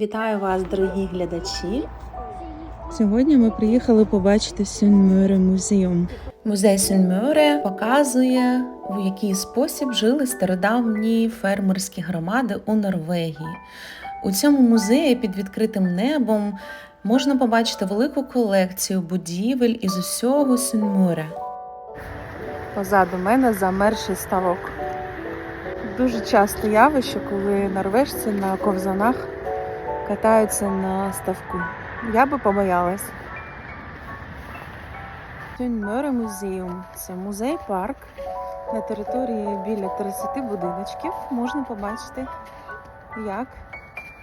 Вітаю вас, дорогі глядачі. Сьогодні ми приїхали побачити Сюнмюре музеум. Музей Сюнмюре показує, в який спосіб жили стародавні фермерські громади у Норвегії. У цьому музеї під відкритим небом можна побачити велику колекцію будівель із усього Сюнмюре. Позаду мене замерший ставок. Дуже часто явище, коли норвежці на ковзанах катаються на ставку. Я би побоялась. Сюнмюре музеум це музей-парк. На території біля 30 будиночків можна побачити, як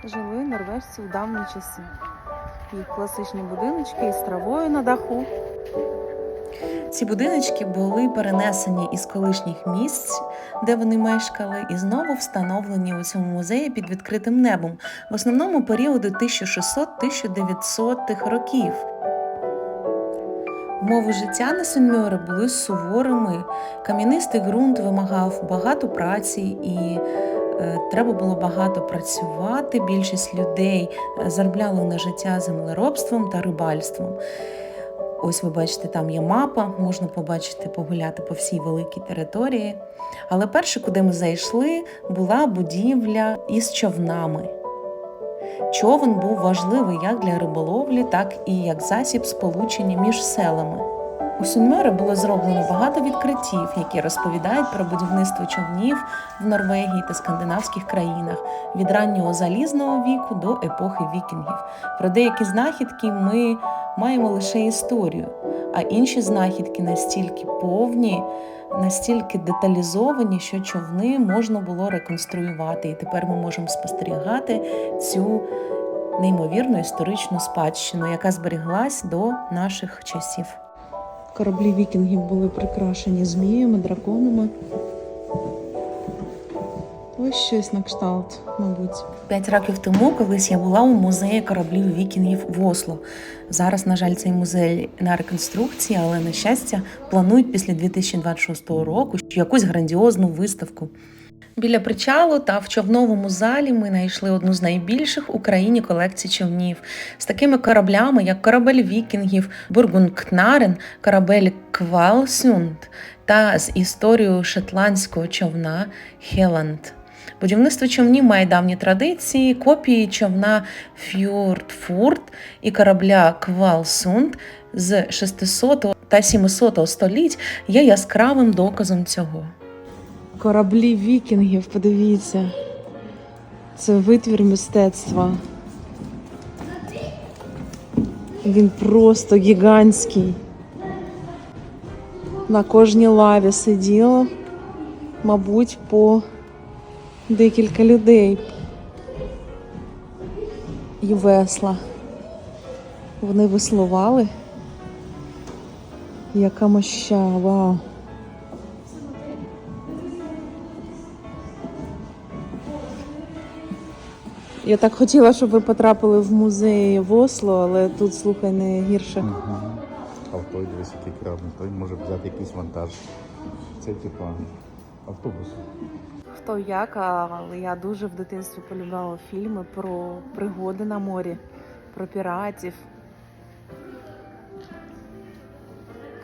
жили норвежці в давні часи. Їх класичні будиночки із травою на даху, Ці будиночки були перенесені із колишніх місць, де вони мешкали, і знову встановлені у цьому музеї під відкритим небом, в основному періоду 1600-1900 років. Умови життя на Сенмьоре були суворими. Кам'янистий ґрунт вимагав багато праці і е, треба було багато працювати. Більшість людей е, заробляли на життя землеробством та рибальством. Ось ви бачите, там є мапа, можна побачити, погуляти по всій великій території. Але перше, куди ми зайшли, була будівля із човнами. Човен був важливий як для риболовлі, так і як засіб сполучення між селами. У Сунмьоре було зроблено багато відкриттів, які розповідають про будівництво човнів в Норвегії та скандинавських країнах від раннього залізного віку до епохи вікінгів. Про деякі знахідки ми маємо лише історію, а інші знахідки настільки повні, настільки деталізовані, що човни можна було реконструювати. І тепер ми можемо спостерігати цю неймовірну історичну спадщину, яка зберіглась до наших часів. Кораблі вікінгів були прикрашені зміями, драконами. Ось щось на кшталт, мабуть. П'ять років тому колись я була у музеї кораблів вікінгів в Осло. Зараз, на жаль, цей музей на реконструкції, але на щастя планують після 2026 року якусь грандіозну виставку. Біля причалу та в човновому залі ми знайшли одну з найбільших в Україні колекцій човнів з такими кораблями, як корабель вікінгів, Бургундкнарен, корабель Квалсюнд та з історією шотландського човна Хеланд. Будівництво човнів має давні традиції, копії човна Фьордфурт і корабля Квалсунд з 600 та 700 століть є яскравим доказом цього. Кораблі вікінгів, подивіться. Це витвір мистецтва. Він просто гігантський. На кожній лаві сиділо, мабуть, по декілька людей. І весла. Вони веслували. Яка моща, вау. Я так хотіла, щоб ви потрапили в музей в Осло, але тут, слухай, не гірше. Мгм. А в той дивись, який крабний, той може взяти якийсь вантаж. Це типа автобус. Хто як, але я дуже в дитинстві полюбляла фільми про пригоди на морі, про піратів.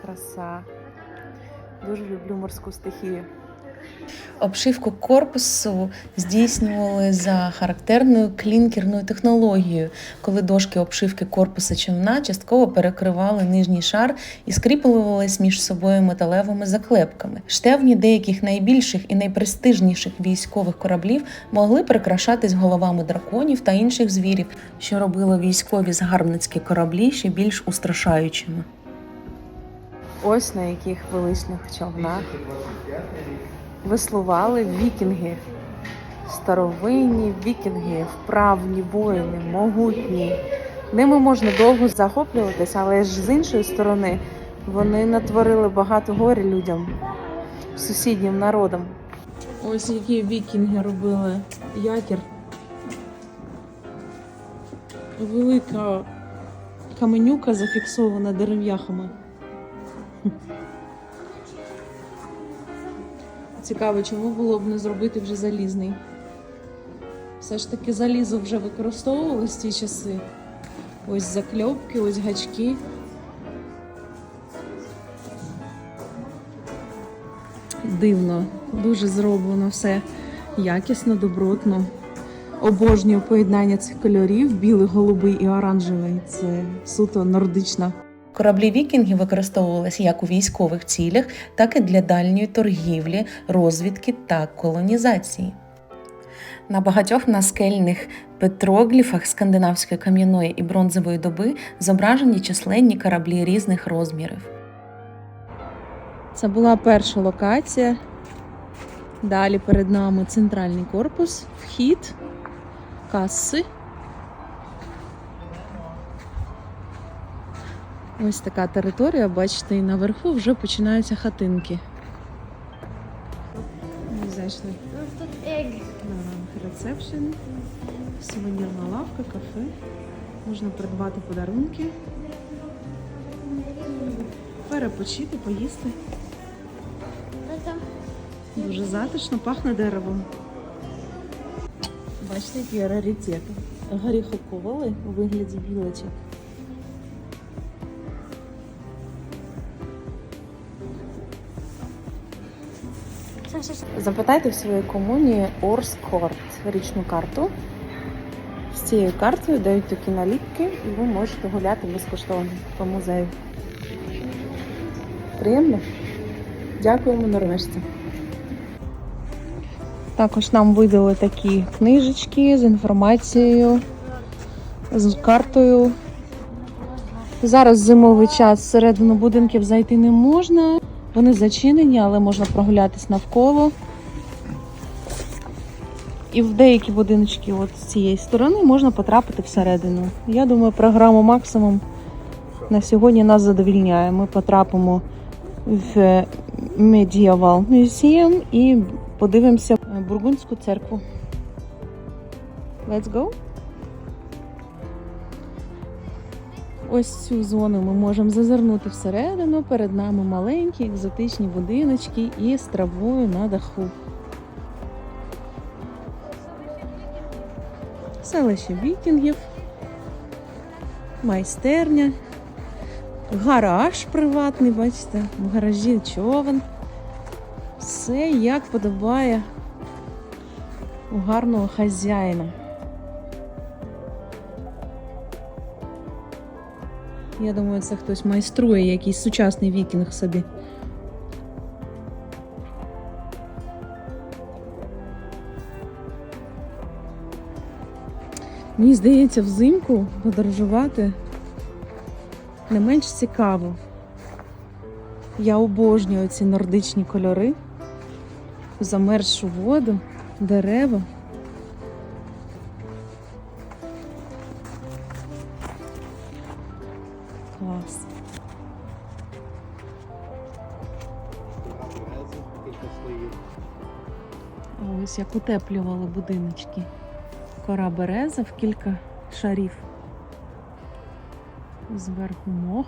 Краса. Дуже люблю морську стихію. Обшивку корпусу здійснювали за характерною клінкерною технологією, коли дошки обшивки корпуса човна частково перекривали нижній шар і скріплювались між собою металевими заклепками. Штевні деяких найбільших і найпрестижніших військових кораблів могли прикрашатись головами драконів та інших звірів, що робило військові загарбницькі кораблі ще більш устрашаючими. Ось на яких величних човнах веслували вікінги. Старовинні вікінги, вправні воїни, могутні. Ними можна довго захоплюватися, але ж з іншої сторони вони натворили багато горя людям, сусіднім народам. Ось які вікінги робили якір. Велика каменюка зафіксована дерев'яхами. Цікаво, чому було б не зробити вже залізний. Все ж таки залізо вже використовувалось ті часи. Ось закльопки, ось гачки. Дивно, дуже зроблено все якісно, добротно. Обожнюю поєднання цих кольорів: білий, голубий і оранжевий. Це суто нордична Кораблі вікінгів використовувалися як у військових цілях, так і для дальньої торгівлі, розвідки та колонізації. На багатьох наскельних петрогліфах скандинавської кам'яної і бронзової доби зображені численні кораблі різних розмірів. Це була перша локація. Далі перед нами центральний корпус, вхід, каси. Ось така територія, бачите, і наверху вже починаються хатинки. Ми зайшли Тут на ресепшн, сувенірна лавка, кафе. Можна придбати подарунки, перепочити, поїсти. Дуже затишно, пахне деревом. Бачите, які раритети. Горіхоковали у вигляді білочок. Запитайте в своїй комуні Орскорт, річну карту. З цією картою дають такі наліпки, і ви можете гуляти безкоштовно по музею. Приємно? Дякуємо норвежцям. Також нам видали такі книжечки з інформацією, з картою. Зараз зимовий час всередину будинків зайти не можна. Вони зачинені, але можна прогулятись навколо. І в деякі будиночки от з цієї сторони можна потрапити всередину. Я думаю, програму максимум на сьогодні нас задовільняє. Ми потрапимо в Medieval Museum і подивимося Бургундську церкву. Let's go! Ось цю зону ми можемо зазирнути всередину. Перед нами маленькі екзотичні будиночки і з травою на даху. Селище вікінгів, майстерня, гараж приватний, бачите, в гаражі човен. Все як подобає у гарного хазяїна. Я думаю, це хтось майструє якийсь сучасний вікінг собі. Мені здається, взимку подорожувати не менш цікаво. Я обожнюю ці нордичні кольори, замерзшу воду, дерева. Клас. А ось як утеплювали будиночки. Кора береза в кілька шарів. Зверху мох.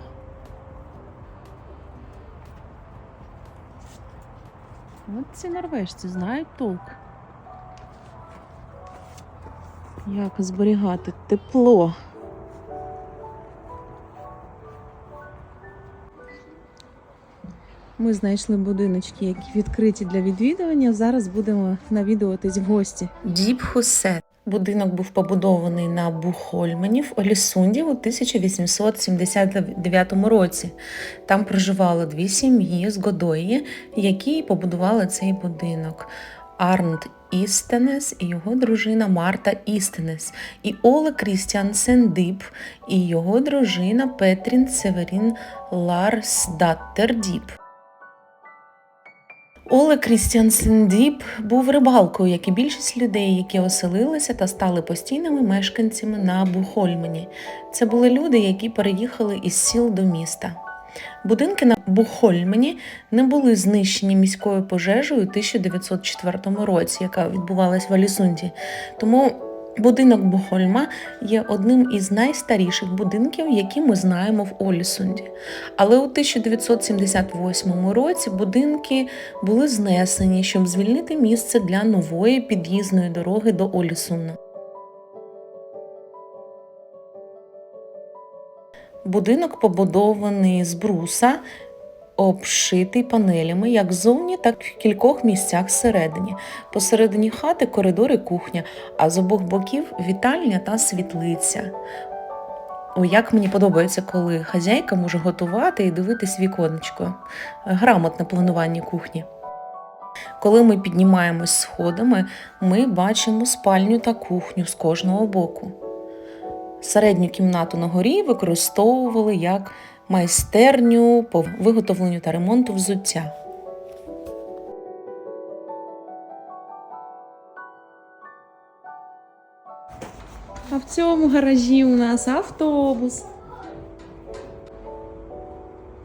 От ці норвежці знають толк. Як зберігати тепло. Ми знайшли будиночки, які відкриті для відвідування. Зараз будемо навідуватись в гості. Діпхусет. Будинок був побудований на Бухольмені в Олісунді у 1879 році. Там проживало дві сім'ї з Годої, які побудували цей будинок. Арнт Істенес і його дружина Марта Істенес, і Оле Крістіансен Діп і його дружина Петрін Северін Ларсдаттер Діп. Оле Крістіансен Діп був рибалкою, як і більшість людей, які оселилися та стали постійними мешканцями на Бухольмені. Це були люди, які переїхали із сіл до міста. Будинки на Бухольмені не були знищені міською пожежею у 1904 році, яка відбувалась в Алісунді. Тому Будинок Бухольма є одним із найстаріших будинків, які ми знаємо в Олісунді. Але у 1978 році будинки були знесені, щоб звільнити місце для нової під'їзної дороги до Олісуна. Будинок побудований з бруса обшитий панелями як ззовні, так і в кількох місцях всередині. Посередині хати коридор і кухня, а з обох боків вітальня та світлиця. О, як мені подобається, коли хазяйка може готувати і дивитись віконечко. Грамотне планування кухні. Коли ми піднімаємось сходами, ми бачимо спальню та кухню з кожного боку. Середню кімнату на горі використовували як майстерню по виготовленню та ремонту взуття. А в цьому гаражі у нас автобус.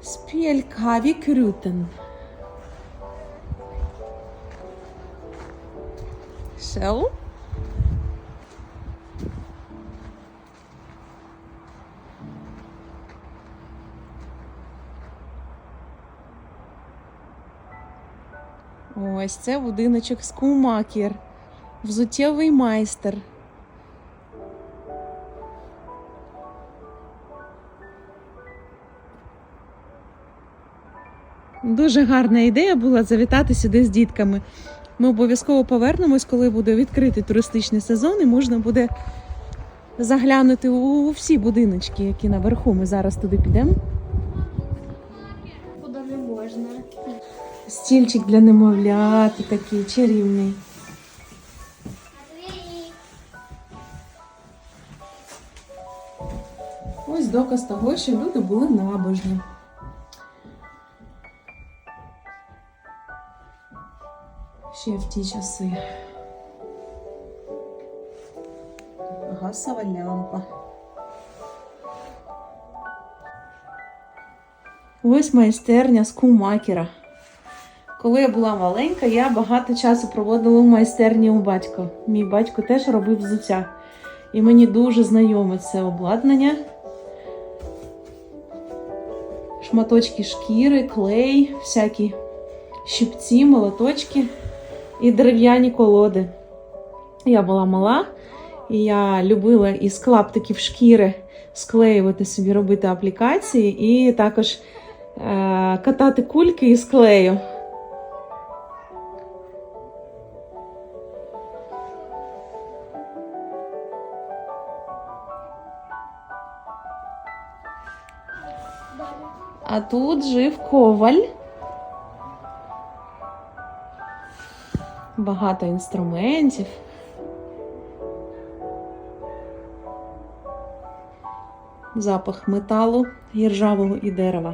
Спількаві крютен. Шел? Ось це будиночок скумакер. Взуттєвий майстер. Дуже гарна ідея була завітати сюди з дітками. Ми обов'язково повернемось, коли буде відкритий туристичний сезон, і можна буде заглянути у всі будиночки, які наверху. Ми зараз туди підемо. Стільчик для немовляти такий чарівний. Ось доказ того, що люди були набожні. Ще в ті часи. Газова лямпа. Ось майстерня скумакера. Коли я була маленька, я багато часу проводила в майстерні у батька. Мій батько теж робив взуття. І мені дуже знайоме це обладнання. Шматочки шкіри, клей, всякі щипці, молоточки і дерев'яні колоди. Я була мала, і я любила із клаптиків шкіри склеювати собі, робити аплікації і також е- катати кульки із клею. А тут жив коваль. Багато інструментів. Запах металу, іржавого і дерева.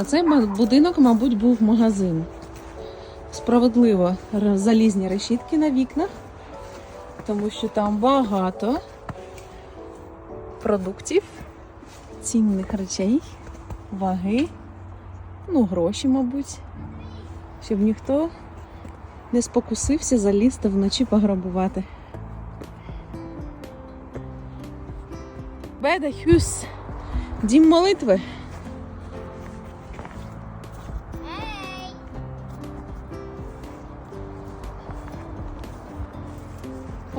А цей будинок, мабуть, був магазин. Справедливо залізні решітки на вікнах, тому що там багато продуктів, цінних речей, ваги, ну, гроші, мабуть, щоб ніхто не спокусився залізти вночі пограбувати. Беда Хюс. Дім молитви.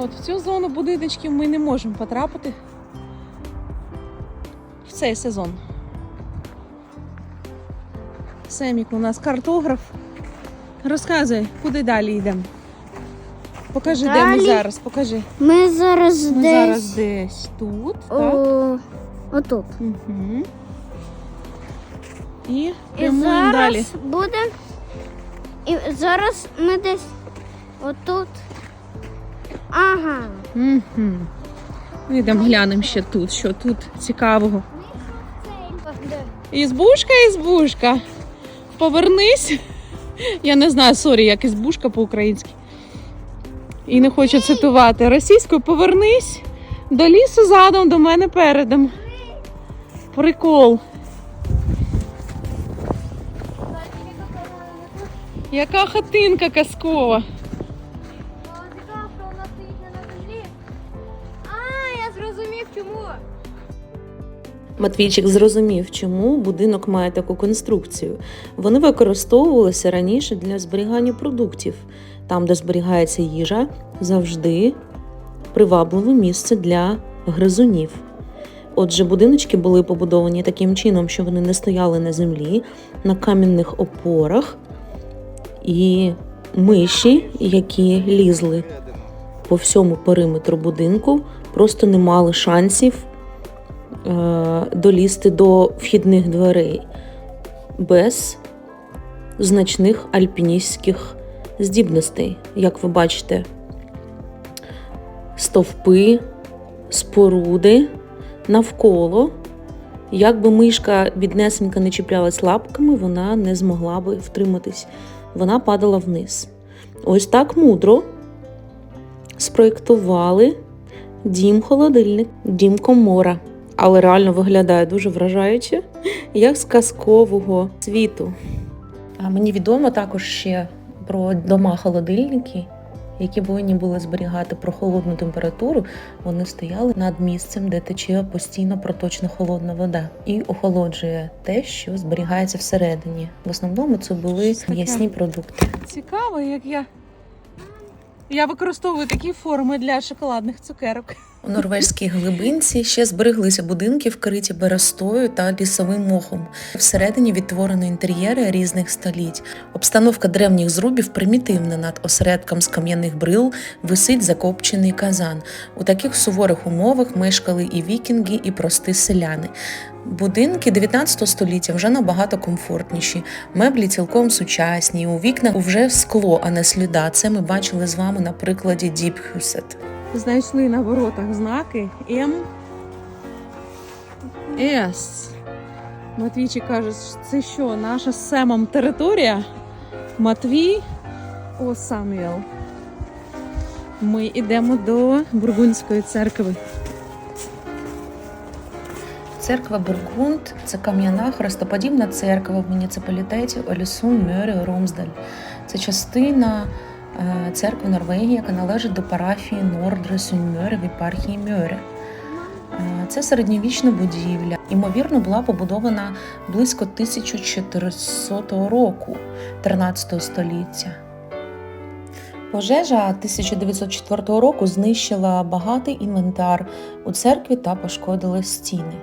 От в цю зону будиночків ми не можемо потрапити в цей сезон. Семік у нас картограф. Розказуй, куди далі йдемо. Покажи, де ми зараз, покажи. Ми зараз Ми десь зараз десь тут, так? отут. Угу. І прямуємо зараз далі. буде. І зараз ми десь отут. Ага. Угу. Йдемо глянемо ще тут, що тут цікавого. Ізбушка, ізбушка. Повернись. Я не знаю, сорі, як ізбушка по-українськи. І не хочу цитувати. Російською повернись до лісу задом, до мене передом. Прикол. Яка хатинка казкова. Матвійчик зрозумів, чому будинок має таку конструкцію. Вони використовувалися раніше для зберігання продуктів. Там, де зберігається їжа, завжди привабливе місце для гризунів. Отже, будиночки були побудовані таким чином, що вони не стояли на землі, на кам'яних опорах, і миші, які лізли по всьому периметру будинку, просто не мали шансів долізти до вхідних дверей без значних альпіністських здібностей. Як ви бачите, стовпи, споруди навколо. Як би мишка віднесенька не чіплялась лапками, вона не змогла би втриматись. Вона падала вниз. Ось так мудро спроєктували дім-холодильник, дім комора. Але реально виглядає дуже вражаюче, як з казкового світу. А мені відомо також ще про дома-холодильники, які повинні були зберігати прохолодну температуру. Вони стояли над місцем, де тече постійно проточна холодна вода, і охолоджує те, що зберігається всередині. В основному це були м'ясні продукти. Цікаво, як я. Я використовую такі форми для шоколадних цукерок. У норвезькій глибинці ще збереглися будинки, вкриті берестою та лісовим мохом. Всередині відтворено інтер'єри різних століть. Обстановка древніх зрубів примітивна над осередком з кам'яних брил висить закопчений казан. У таких суворих умовах мешкали і вікінги, і прості селяни. Будинки 19 століття вже набагато комфортніші, меблі цілком сучасні. У вікнах вже скло, а не сліда. Це ми бачили з вами на прикладі Діпхюсет. Знайшли на воротах знаки М. С. Матвійчик каже, це що, наша з Семом територія? Матвій О Самюел. Ми йдемо до Бургундської церкви. Церква Бургунд це кам'яна хрестоподібна церква в муніципалітеті Олісун Мьоре Ромсдаль. Це частина церкви Норвегії, яка належить до парафії Нордре Сюньмьоре в єпархії Мьоре. Е, Це середньовічна будівля. Імовірно, була побудована близько 1400 року 13 століття. Пожежа 1904 року знищила багатий інвентар у церкві та пошкодила стіни.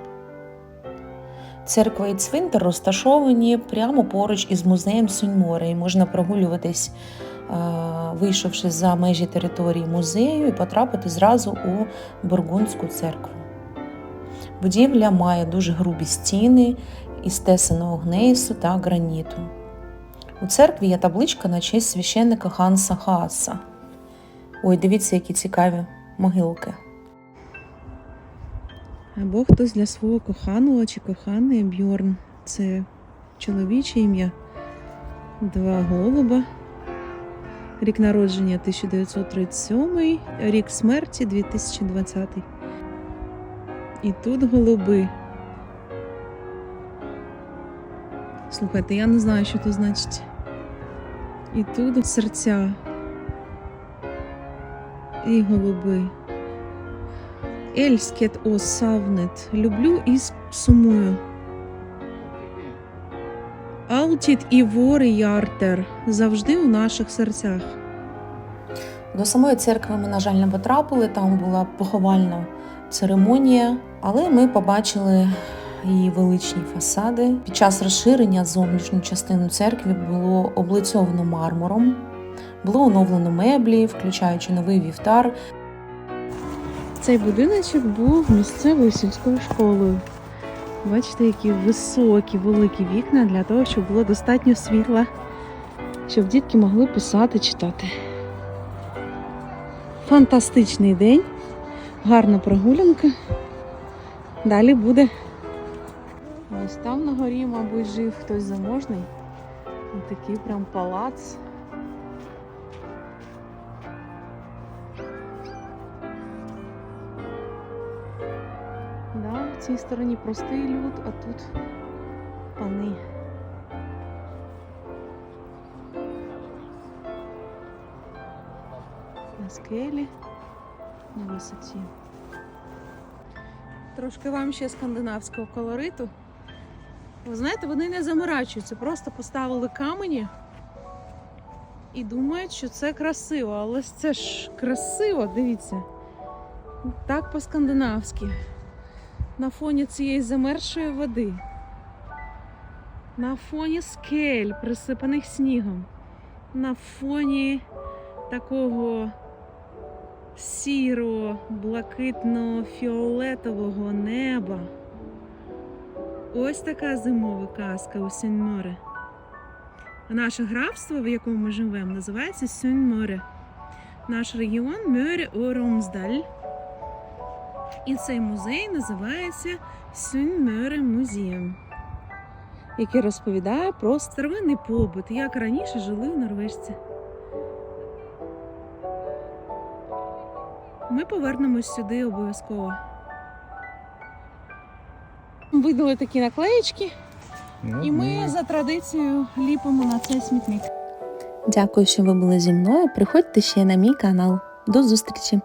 Церква і цвинтар розташовані прямо поруч із музеєм Суньморе, і можна прогулюватись, е, вийшовши за межі території музею, і потрапити зразу у Бургундську церкву. Будівля має дуже грубі стіни із тесаного гнейсу та граніту. У церкві є табличка на честь священника Ханса Хааса. Ой, дивіться, які цікаві могилки. Або хтось для свого коханого чи коханої Бьорн. Це чоловіче ім'я. Два голуба. Рік народження 1937, рік смерті 2020. І тут голуби. Слухайте, я не знаю, що це значить. І тут серця. І голуби. Ельскет о савнет. Люблю і сумую. Алтіт і вори яртер завжди у наших серцях. До самої церкви ми, на жаль, не потрапили, там була поховальна церемонія, але ми побачили її величні фасади. Під час розширення зовнішню частину церкви було облицьовано мармуром, було оновлено меблі, включаючи новий вівтар. Цей будиночок був місцевою сільською школою. Бачите, які високі, великі вікна для того, щоб було достатньо світла, щоб дітки могли писати, читати. Фантастичний день, гарна прогулянка. Далі буде. Ось там на горі, мабуть, жив хтось заможний. Ось такий прям палац. Цій стороні простий люд, а тут пани. На скелі, на висоті. Трошки вам ще скандинавського колориту. Ви знаєте, вони не заморачуються, просто поставили камені і думають, що це красиво. Але це ж красиво, дивіться. Так по-скандинавськи. На фоні цієї замерзшої води. На фоні скель, присипаних снігом. На фоні такого сіро, блакитно-фіолетового неба. Ось така зимова казка у Сюньморе. Наше графство, в якому ми живемо, називається Сюньморе. Наш регіон Мьоре Оромсдаль. І цей музей називається Сюньморе Музеєм, який розповідає про старовинний побут, як раніше жили норвежці. Ми повернемось сюди обов'язково. Видали такі наклеєчки, Ну, і ми за традицією ліпимо на цей смітник. Дякую, що ви були зі мною. Приходьте ще на мій канал. До зустрічі!